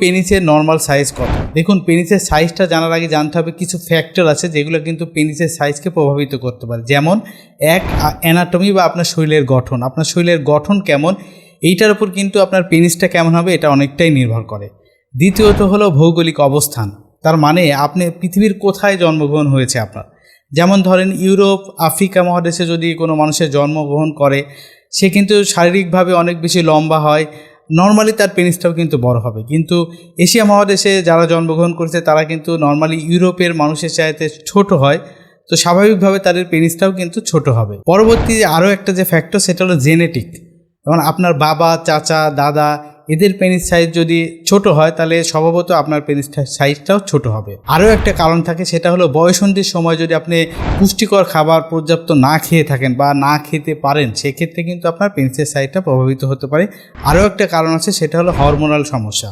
পেনিসের normal size কত? দেখুন পেনিসের সাইজটা জানার আগে জানতে হবে কিছু ফ্যাক্টর আছে যেগুলো কিন্তু পেনিসের সাইজকে প্রভাবিত করতে পারে। যেমন, এক অ্যানাটমি বা আপনার শরীরের গঠন। আপনার শরীরের গঠন কেমন? এইটার উপর কিন্তু আপনার পেনিসটা কেমন হবে এটা অনেকটাই নির্ভর করে। দ্বিতীয়ত হলো ভৌগোলিক অবস্থান। তার মানে আপনি পৃথিবীর কোথায় জন্মগ্রহণ হয়েছে আপনার? যেমন ধরেন, ইউরোপ, আফ্রিকা মহাদেশে যদি কোনো মানুষের জন্মগ্রহণ করে, সে কিন্তু শারীরিকভাবে অনেক বেশি লম্বা হয় নর্মালি তার পেনিসটাও কিন্তু বড় হবে। কিন্তু এশিয়া মহাদেশে যারা জন্মগ্রহণ করেছে, তারা কিন্তু নর্মালি ইউরোপের মানুষের চাইতে ছোট হয়। তো স্বাভাবিকভাবে তাদের পেনিসটাও কিন্তু ছোট হবে। পরবর্তী আরও একটা যে ফ্যাক্টর সেটা হলো জেনেটিক যেমন আপনার বাবা, চাচা, দাদা এদের পেনিস সাইজ যদি ছোট হয়, তাহলে স্বভাবত আপনার পেনিস সাইজটাও ছোট হবে। আরও একটা কারণ থাকে, সেটা হলো বয়সন্ধির সময় যদি আপনি পুষ্টিকর খাবার পর্যাপ্ত না খেয়ে থাকেন বা না খেতে পারেন, সেক্ষেত্রে কিন্তু আপনার পেনিসের সাইজটা প্রভাবিত হতে পারে। আরও একটা কারণ আছে, সেটা হলো হরমোনাল সমস্যা।